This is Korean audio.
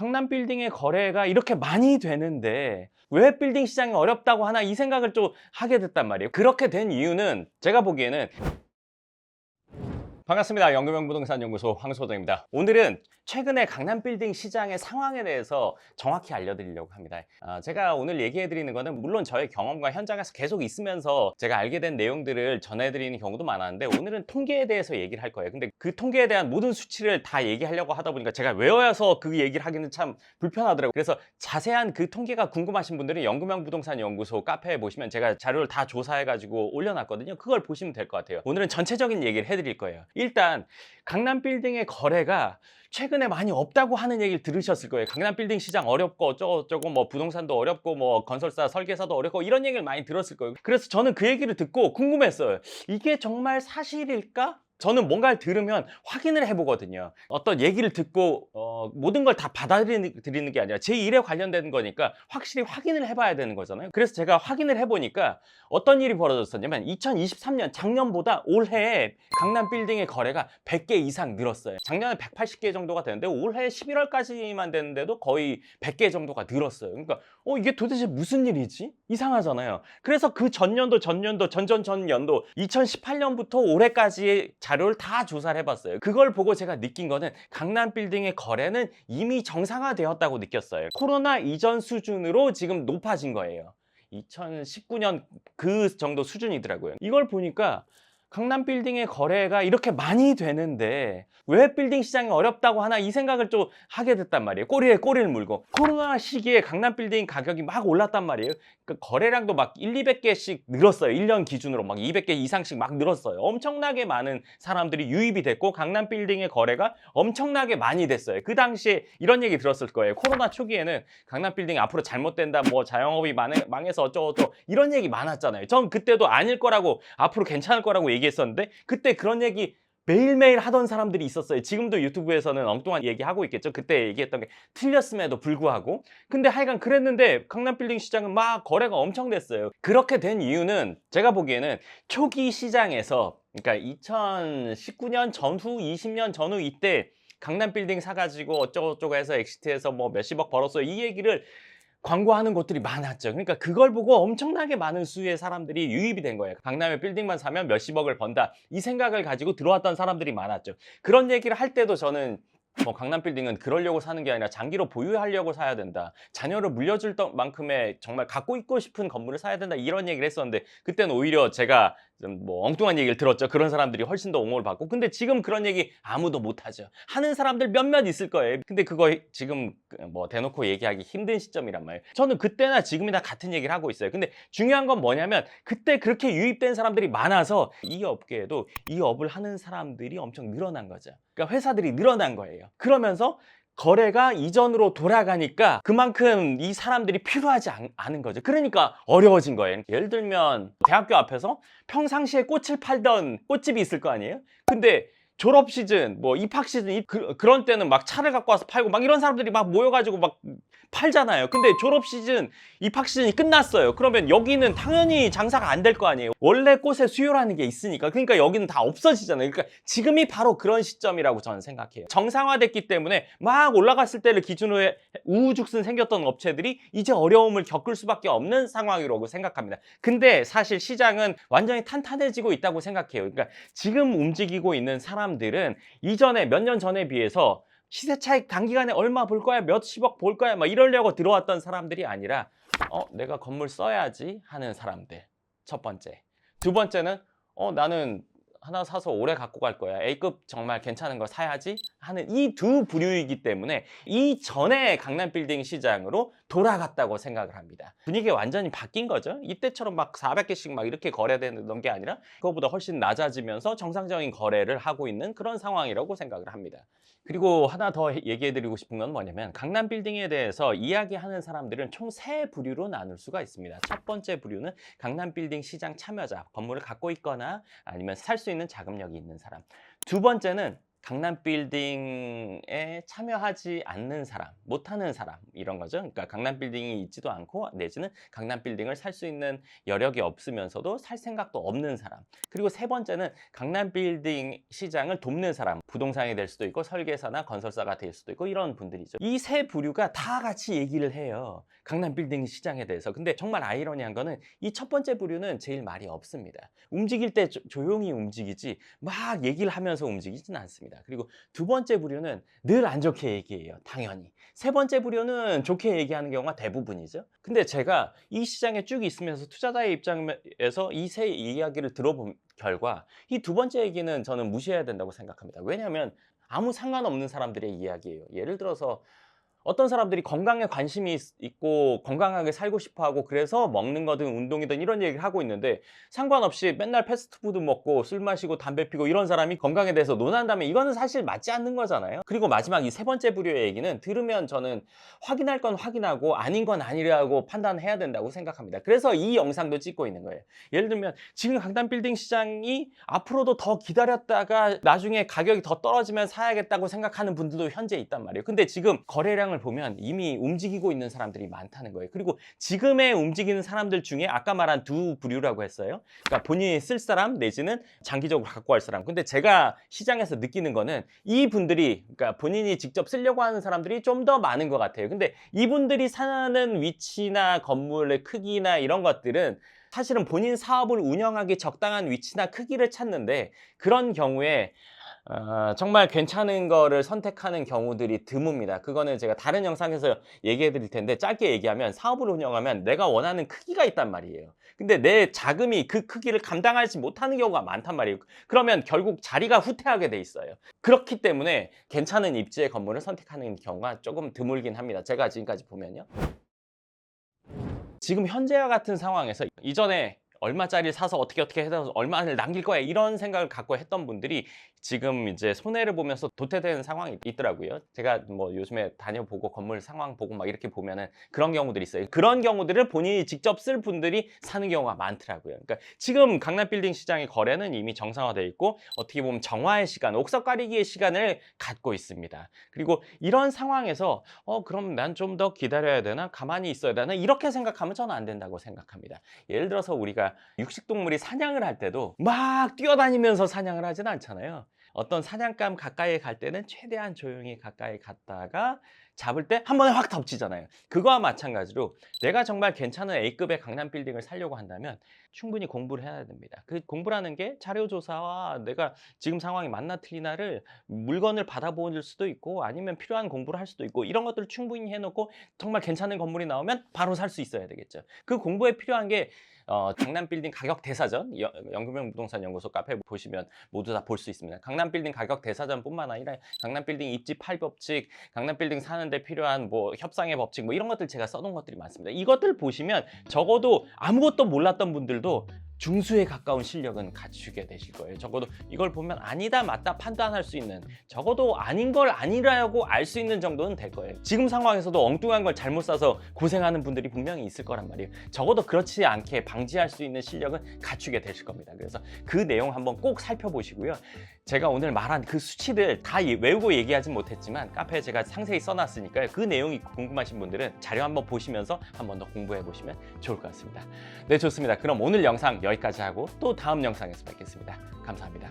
강남 빌딩의 거래가 이렇게 많이 되는데 왜 빌딩 시장이 어렵다고 하나 이 생각을 좀 하게 됐단 말이에요. 그렇게 된 이유는 제가 보기에는 반갑습니다. 연금형 부동산 연구소 황소정입니다. 오늘은 최근에 강남 빌딩 시장의 상황에 대해서 정확히 알려드리려고 합니다. 아, 제가 오늘 얘기해드리는 거는 물론 저의 경험과 현장에서 계속 있으면서 제가 알게 된 내용들을 전해드리는 경우도 많았는데 오늘은 통계에 대해서 얘기를 할 거예요. 근데 그 통계에 대한 모든 수치를 다 얘기하려고 하다 보니까 제가 외워서 그 얘기를 하기는 참 불편하더라고요. 그래서 자세한 그 통계가 궁금하신 분들은 연금형 부동산 연구소 카페에 보시면 제가 자료를 다 조사해가지고 올려놨거든요. 그걸 보시면 될 것 같아요. 오늘은 전체적인 얘기를 해드릴 거예요. 일단 강남 빌딩의 거래가 최근에 많이 없다고 하는 얘기를 들으셨을 거예요. 강남 빌딩 시장 어렵고 어쩌고저쩌고 뭐 부동산도 어렵고 뭐 건설사 설계사도 어렵고 이런 얘기를 많이 들었을 거예요. 그래서 저는 그 얘기를 듣고 궁금했어요. 이게 정말 사실일까? 저는 뭔가를 들으면 확인을 해보거든요. 어떤 얘기를 듣고 어, 모든 걸 다 받아들이는 게 아니라 제 일에 관련된 거니까 확실히 확인을 해봐야 되는 거잖아요. 그래서 제가 확인을 해보니까 어떤 일이 벌어졌었냐면 2023년 작년보다 올해 강남 빌딩의 거래가 100개 이상 늘었어요. 작년에 180개 정도가 되는데 올해 11월까지만 됐는데도 거의 100개 정도가 늘었어요. 그러니까 어 이게 도대체 무슨 일이지? 이상하잖아요. 그래서 그 전년도 전년도 전전전년도 2018년부터 올해까지 의 자료를 다 조사를 해봤어요. 그걸 보고 제가 느낀 거는 강남 빌딩의 거래는 이미 정상화되었다고 느꼈어요. 코로나 이전 수준으로 지금 높아진 거예요. 2019년 그 정도 수준이더라고요. 이걸 보니까 강남 빌딩의 거래가 이렇게 많이 되는데 왜 빌딩 시장이 어렵다고 하나 이 생각을 좀 하게 됐단 말이에요. 꼬리에 꼬리를 물고 코로나 시기에 강남 빌딩 가격이 막 올랐단 말이에요. 그 거래량도 막 1, 200개씩 늘었어요. 1년 기준으로 막 200개 이상씩 막 늘었어요. 엄청나게 많은 사람들이 유입이 됐고 강남 빌딩의 거래가 엄청나게 많이 됐어요. 그 당시에 이런 얘기 들었을 거예요. 코로나 초기에는 강남 빌딩 앞으로 잘못된다, 뭐 자영업이 망해, 망해서 어쩌고저쩌고 이런 얘기 많았잖아요. 전 그때도 아닐 거라고 앞으로 괜찮을 거라고 얘기 했었는데 그때 그런 얘기 매일매일 하던 사람들이 있었어요. 지금도 유튜브에서는 엉뚱한 얘기하고 있겠죠. 그때 얘기했던 게 틀렸음에도 불구하고. 근데 하여간 그랬는데 강남 빌딩 시장은 막 거래가 엄청 됐어요. 그렇게 된 이유는 제가 보기에는 초기 시장에서 그러니까 2019년 전후 20년 전후 이때 강남 빌딩 사가지고 어쩌고저쩌고 해서 엑시트해서 뭐 몇십억 벌었어요. 이 얘기를 광고하는 곳들이 많았죠. 그러니까 그걸 보고 엄청나게 많은 수의 사람들이 유입이 된 거예요. 강남에 빌딩만 사면 몇십억을 번다. 이 생각을 가지고 들어왔던 사람들이 많았죠. 그런 얘기를 할 때도 저는 뭐 강남 빌딩은 그러려고 사는 게 아니라 장기로 보유하려고 사야 된다. 자녀를 물려줄 던- 만큼의 정말 갖고 있고 싶은 건물을 사야 된다. 이런 얘기를 했었는데 그때는 오히려 제가 좀 뭐 엉뚱한 얘기를 들었죠. 그런 사람들이 훨씬 더 옹호를 받고. 근데 지금 그런 얘기 아무도 못 하죠. 하는 사람들 몇몇 있을 거예요. 근데 그거 지금 뭐 대놓고 얘기하기 힘든 시점이란 말이에요. 저는 그때나 지금이나 같은 얘기를 하고 있어요. 근데 중요한 건 뭐냐면 그때 그렇게 유입된 사람들이 많아서 이 업계에도 이 업을 하는 사람들이 엄청 늘어난 거죠. 그러니까 회사들이 늘어난 거예요. 그러면서 거래가 이전으로 돌아가니까 그만큼 이 사람들이 필요하지 않, 은 거죠. 그러니까 어려워진 거예요. 예를 들면 대학교 앞에서 평상시에 꽃을 팔던 꽃집이 있을 거 아니에요? 근데 졸업 시즌, 뭐 입학 시즌 이- 그, 그런 때는 막 차를 갖고 와서 팔고 막 이런 사람들이 막 모여가지고 막 팔잖아요. 근데 졸업 시즌, 입학 시즌이 끝났어요. 그러면 여기는 당연히 장사가 안 될 거 아니에요. 원래 꽃의 수요라는 게 있으니까. 그러니까 여기는 다 없어지잖아요. 그러니까 지금이 바로 그런 시점이라고 저는 생각해요. 정상화됐기 때문에 막 올라갔을 때를 기준으로 해- 우후죽순 생겼던 업체들이 이제 어려움을 겪을 수밖에 없는 상황이라고 생각합니다. 근데 사실 시장은 완전히 탄탄해지고 있다고 생각해요. 그러니까 지금 움직이고 있는 사람들은 이전에 몇 년 전에 비해서 시세 차익 단기간에 얼마 볼 거야, 몇십억 볼 거야, 막 이러려고 들어왔던 사람들이 아니라 어, 내가 건물 써야지 하는 사람들. 첫 번째. 두 번째는 어, 나는 하나 사서 오래 갖고 갈 거야. A급 정말 괜찮은 거 사야지 하는 이 두 부류이기 때문에 이전에 강남 빌딩 시장으로 돌아갔다고 생각을 합니다. 분위기가 완전히 바뀐 거죠. 이때처럼 막 400개씩 막 이렇게 거래되는 게 아니라 그거보다 훨씬 낮아지면서 정상적인 거래를 하고 있는 그런 상황이라고 생각을 합니다. 그리고 하나 더 얘기해 드리고 싶은 건 뭐냐면 강남 빌딩에 대해서 이야기하는 사람들은 총 세 부류로 나눌 수가 있습니다. 첫 번째 부류는 강남 빌딩 시장 참여자, 건물을 갖고 있거나 아니면 살 수 있는 자금력이 있는 사람. 두 번째는 강남 빌딩에 참여하지 않는 사람, 못하는 사람 이런 거죠. 그러니까 강남 빌딩이 있지도 않고 내지는 강남 빌딩을 살 수 있는 여력이 없으면서도 살 생각도 없는 사람. 그리고 세 번째는 강남 빌딩 시장을 돕는 사람. 부동산이 될 수도 있고 설계사나 건설사가 될 수도 있고 이런 분들이죠. 이 세 부류가 다 같이 얘기를 해요. 강남 빌딩 시장에 대해서. 근데 정말 아이러니한 거는 이 첫 번째 부류는 제일 말이 없습니다. 움직일 때 조- 조용히 움직이지 막 얘기를 하면서 움직이진 않습니다. 그리고 두 번째 부류는 늘 안 좋게 얘기해요. 당연히. 세 번째 부류는 좋게 얘기하는 경우가 대부분이죠. 근데 제가 이 시장에 쭉 있으면서 투자자의 입장에서 이 세 이야기를 들어본 결과 이 두 번째 얘기는 저는 무시해야 된다고 생각합니다. 왜냐하면 아무 상관없는 사람들의 이야기예요. 예를 들어서 어떤 사람들이 건강에 관심이 있- 있고 건강하게 살고 싶어 하고 그래서 먹는 거든 운동이든 이런 얘기를 하고 있는데 상관없이 맨날 패스트푸드 먹고 술 마시고 담배 피고 이런 사람이 건강에 대해서 논한다면 이거는 사실 맞지 않는 거잖아요. 그리고 마지막 이 세 번째 부류의 얘기는 들으면 저는 확인할 건 확인하고 아닌 건 아니라고 판단해야 된다고 생각합니다. 그래서 이 영상도 찍고 있는 거예요. 예를 들면 지금 강남 빌딩 시장이 앞으로도 더 기다렸다가 나중에 가격이 더 떨어지면 사야겠다고 생각하는 분들도 현재 있단 말이에요. 근데 지금 거래량 을 보면 이미 움직이고 있는 사람들이 많다는 거예요. 그리고 지금의 움직이는 사람들 중에 아까 말한 두 부류라고 했어요. 그러니까 본인이 쓸 사람 내지는 장기적으로 갖고 갈 사람. 근데 제가 시장에서 느끼는 거는 이 분들이 그러니까 본인이 직접 쓰려고 하는 사람들이 좀 더 많은 것 같아요. 근데 이분들이 사는 위치나 건물의 크기나 이런 것들은 사실은 본인 사업을 운영하기 적당한 위치나 크기를 찾는데 그런 경우에 어, 정말 괜찮은 거를 선택하는 경우들이 드뭅니다. 그거는 제가 다른 영상에서 얘기해 드릴 텐데 짧게 얘기하면 사업을 운영하면 내가 원하는 크기가 있단 말이에요. 근데 내 자금이 그 크기를 감당하지 못하는 경우가 많단 말이에요. 그러면 결국 자리가 후퇴하게 돼 있어요. 그렇기 때문에 괜찮은 입지의 건물을 선택하는 경우가 조금 드물긴 합니다. 제가 지금까지 보면요. 지금 현재와 같은 상황에서 이전에 얼마짜리 사서 어떻게 어떻게 해서 얼마를 남길 거야 이런 생각을 갖고 했던 분들이 지금 이제 손해를 보면서 도태되는 상황이 있더라고요. 제가 뭐 요즘에 다녀보고 건물 상황 보고 막 이렇게 보면은 그런 경우들이 있어요. 그런 경우들을 본인이 직접 쓸 분들이 사는 경우가 많더라고요. 그러니까 지금 강남 빌딩 시장의 거래는 이미 정상화되어 있고 어떻게 보면 정화의 시간, 옥석 가리기의 시간을 갖고 있습니다. 그리고 이런 상황에서 어 그럼 난 좀 더 기다려야 되나 가만히 있어야 되나 이렇게 생각하면 저는 안 된다고 생각합니다. 예를 들어서 우리가 육식동물이 사냥을 할 때도 막 뛰어다니면서 사냥을 하진 않잖아요. 어떤 사냥감 가까이 갈 때는 최대한 조용히 가까이 갔다가 잡을 때 한 번에 확 덮치잖아요. 그거와 마찬가지로 내가 정말 괜찮은 A급의 강남 빌딩을 살려고 한다면 충분히 공부를 해야 됩니다. 그 공부라는 게 자료 조사와 내가 지금 상황이 맞나 틀리나를 물건을 받아볼 수도 있고 아니면 필요한 공부를 할 수도 있고 이런 것들을 충분히 해놓고 정말 괜찮은 건물이 나오면 바로 살 수 있어야 되겠죠. 그 공부에 필요한 게 어, 강남 빌딩 가격 대사전 여- 연금형 부동산 연구소 카페 보시면 모두 다 볼 수 있습니다. 강남 빌딩 가격 대사전뿐만 아니라 강남 빌딩 입지 8법칙, 강남 빌딩 사는 데 필요한 뭐 협상의 법칙 뭐 이런 것들 제가 써놓은 것들이 많습니다. 이것들 보시면 적어도 아무것도 몰랐던 분들도 중수에 가까운 실력은 갖추게 되실 거예요. 적어도 이걸 보면 아니다 맞다 판단할 수 있는 적어도 아닌 걸 아니라고 알 수 있는 정도는 될 거예요. 지금 상황에서도 엉뚱한 걸 잘못 사서 고생하는 분들이 분명히 있을 거란 말이에요. 적어도 그렇지 않게 방지할 수 있는 실력은 갖추게 되실 겁니다. 그래서 그 내용 한번 꼭 살펴보시고요. 제가 오늘 말한 그 수치들 다 예- 외우고 얘기하진 못했지만 카페에 제가 상세히 써놨으니까요. 그 내용이 궁금하신 분들은 자료 한번 보시면서 한번 더 공부해 보시면 좋을 것 같습니다. 네, 좋습니다. 그럼 오늘 영상 여기까지 하고 또 다음 영상에서 뵙겠습니다. 감사합니다.